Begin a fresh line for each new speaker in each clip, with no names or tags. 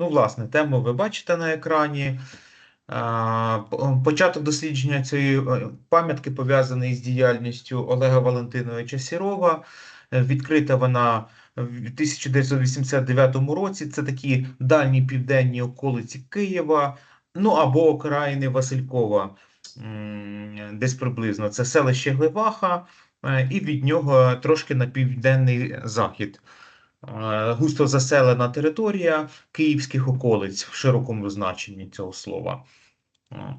Ну, власне, тему ви бачите на екрані. Початок дослідження цієї е, пам'ятки пов'язаний з діяльністю Олега Валентиновича Сірова. Е, Відкрита вона в 1989 році. Це такі дальні південні околиці Києва, ну або окраїни Василькова, десь приблизно. Це селище Глеваха, е, і від нього трошки на південний захід. Е, Густо заселена територія київських околиць в широкому значенні цього слова. Е,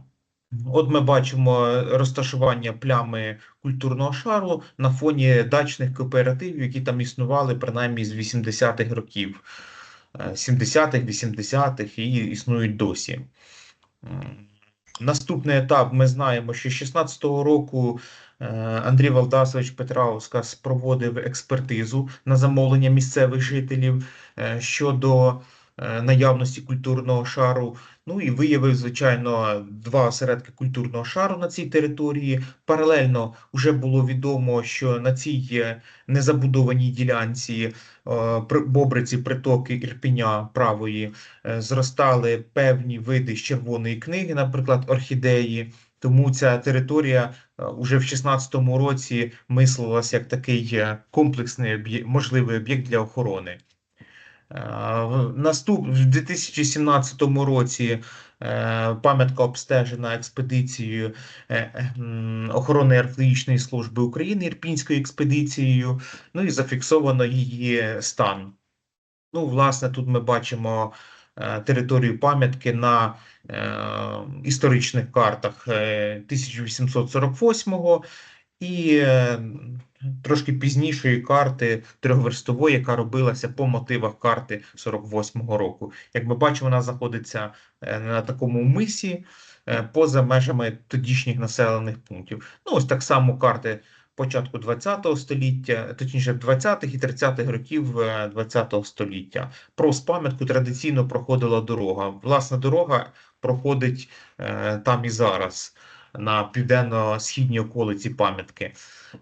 От ми бачимо розташування плями культурного шару на фоні дачних кооперативів, які там існували принаймні з 80-х років, Е, 70-х, 80-х і існують досі. Наступний етап ми знаємо, що 16-го року е, Андрій Валдасович Петраускас проводив експертизу на замовлення місцевих жителів е, щодо е, наявності культурного шару. Ну і виявив, звичайно, два осередки культурного шару на цій території. Паралельно вже було відомо, що на цій е, незабудованій ділянці е, Бобриці, притоки Ірпеня правої е, зростали певні види з червоної книги, наприклад, орхідеї. Тому ця територія е, уже в 16-му році мислилась як такий е, комплексний об'є- можливий об'єкт для охорони. Е, Наступ в 2017 році пам'ятка обстежена експедицією охорони археологічної служби України Ірпінською експедицією. Ну і зафіксовано її стан. Ну, власне, тут ми бачимо територію пам'ятки на е, історичних картах е, 1848 і е, трошки пізнішої карти трьохверстової, яка робилася по мотивах карти 48-го року. Як ми бачимо, вона знаходиться е, на такому мисі е, поза межами тодішніх населених пунктів. Ну, ось так само карти початку 20 століття, точніше 20-х і 30-х років е, 20 століття. Про пам'ятку традиційно проходила дорога. Власна дорога проходить е, там і зараз. На південно-східній околиці пам'ятки.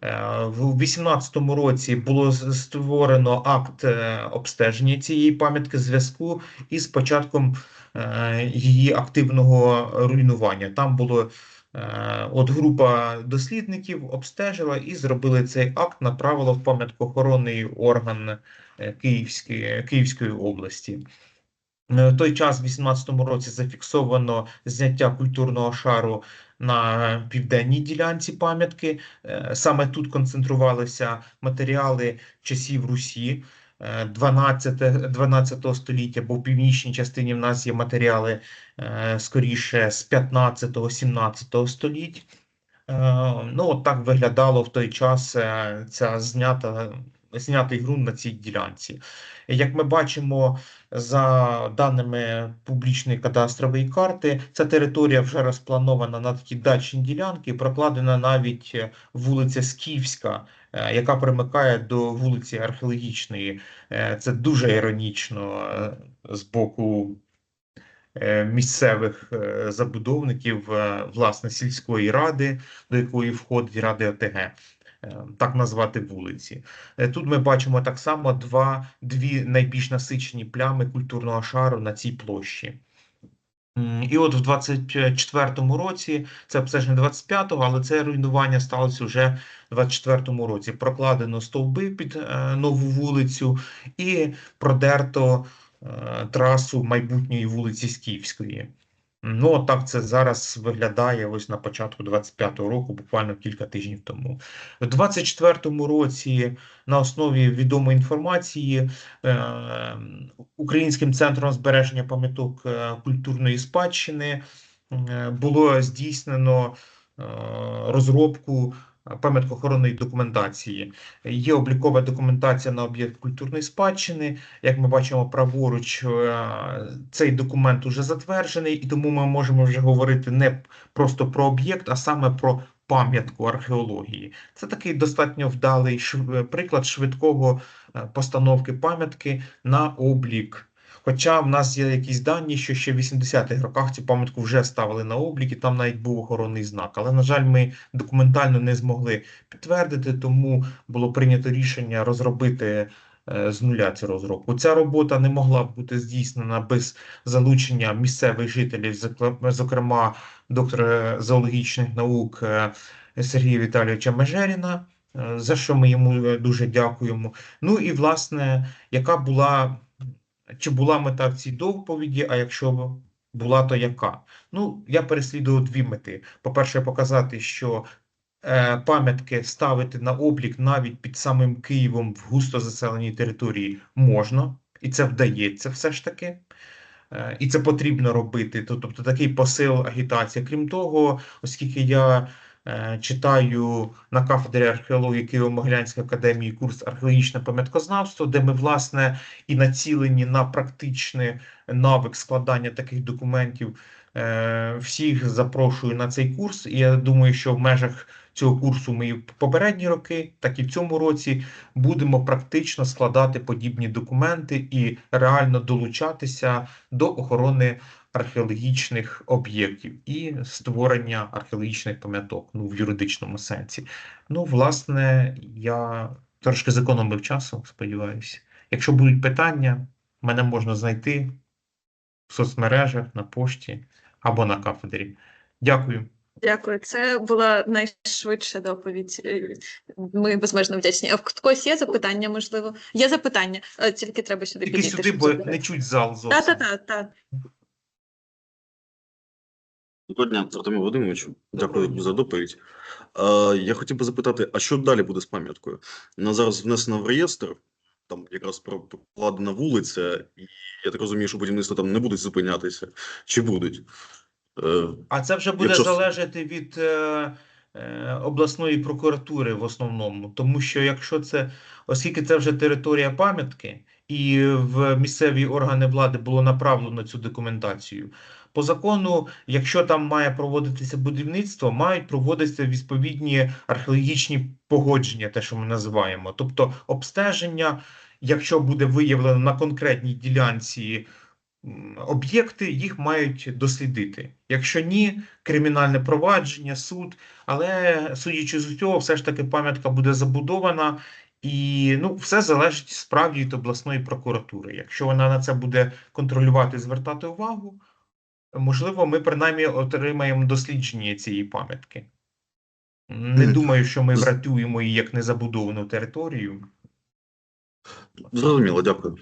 Е, В 18-му році було створено акт е, обстеження цієї пам'ятки зв'язку із початком е, її активного руйнування. Там було е, от група дослідників обстежила і зробили цей акт, направила в пам'яткоохоронний орган е, Київської, Київської області. Е, В той час, в 18-му році, зафіксовано зняття культурного шару на південній ділянці пам'ятки. Е, Саме тут концентрувалися матеріали часів Русі. Е, 12, 12 століття, бо в північній частині в нас є матеріали е, скоріше з 15-17 століть. Е, Ну, от так виглядало в той час е, ця знята, знятий ґрунт на цій ділянці. Як ми бачимо, за даними публічної кадастрової карти, ця територія вже розпланована на такі дачні ділянки, прокладена навіть е, вулиця Скіфська, е, яка примикає до вулиці Археологічної. Е, Це дуже іронічно з боку місцевих забудовників, власне, сільської ради, до якої входить ради ОТГ. Е, Так назвати вулиці. Е, Тут ми бачимо так само два, дві найбільш насичені плями культурного шару на цій площі. І от в 24-му році, це обстеження 25-го, але це руйнування сталося вже в 24-му році. Прокладено стовби під е, нову вулицю і продерто е, трасу майбутньої вулиці Скіфської. Ну, так це зараз виглядає ось на початку 25-го року, буквально кілька тижнів тому. В 24-му році на основі відомої інформації е, Українським центром збереження пам'яток е, культурної спадщини е, було здійснено е, розробку пам'яткоохоронної документації. Є облікова документація на об'єкт культурної спадщини. Як ми бачимо праворуч, е, цей документ уже затверджений, і тому ми можемо вже говорити не просто про об'єкт, а саме про пам'ятку археології. Це такий достатньо вдалий приклад швидкого е, постановки пам'ятки на облік. Хоча в нас є якісь дані, що ще в 80-х роках цю пам'ятку вже ставили на облік, і там навіть був охоронний знак. Але, на жаль, ми документально не змогли підтвердити, тому було прийнято рішення розробити е, з нуля цю розробку. Ця робота не могла бути здійснена без залучення місцевих жителів, зокрем- зокрема доктора зоологічних наук е, Сергія Віталійовича Межеріна, е, за що ми йому дуже дякуємо. Ну і власне, яка була чи була мета в цій доповіді, а якщо була, то яка? Ну, я переслідував дві мети. По-перше, показати, що е, пам'ятки ставити на облік навіть під самим Києвом в густо заселеній території можна, і це вдається все ж таки. Е, І це потрібно робити. Тобто такий посил агітації. Крім того, оскільки я читаю на кафедрі археології Києво-Могилянської академії курс археологічне пам'яткознавство, де ми, власне, і націлені на практичний навик складання таких документів. Е, Всіх запрошую на цей курс, і я думаю, що в межах цього курсу ми і в попередні роки, так і в цьому році будемо практично складати подібні документи і реально долучатися до охорони археологічних об'єктів і створення археологічних пам'яток, ну в юридичному сенсі. Ну, власне, я трошки зекономив часу, сподіваюся. Якщо будуть питання, мене можна знайти в соцмережах, на пошті або на кафедрі. Дякую.
Дякую. Це була найшвидша доповідь. Е, Ми безмежно вдячні. А в когось є запитання, можливо? Є запитання, е, тільки треба сюди
Тільки
підійти.
сюди, бо не чуть зал зовсім.
Та, та, та, та.
Доброго дня, Артемій Володимировичу. Дякую за доповідь. Е, Я хотів би запитати, а що далі буде з пам'яткою? Вона зараз внесена в реєстр, там якраз про- прокладена вулиця, і я так розумію, що будівництво там не будуть зупинятися. Чи будуть? Е,
А це вже буде
Якщо-
залежати від е, е, обласної прокуратури в основному, тому що якщо це, оскільки це вже територія пам'ятки, і в місцеві органи влади було направлено цю документацію. По закону, якщо там має проводитися будівництво, мають проводитися відповідні археологічні погодження, те, що ми називаємо, тобто обстеження, якщо буде виявлено на конкретній ділянці об'єкти, їх мають дослідити. Якщо ні, кримінальне провадження, суд. Але судячи з усього, все ж таки пам'ятка буде забудована, і ну, все залежить справді від обласної прокуратури. Якщо вона на це буде контролювати, звертати увагу, можливо, ми принаймні отримаємо дослідження цієї пам'ятки. Не думаю, що ми врятуємо її як незабудовану територію.
Зрозуміло, дякую.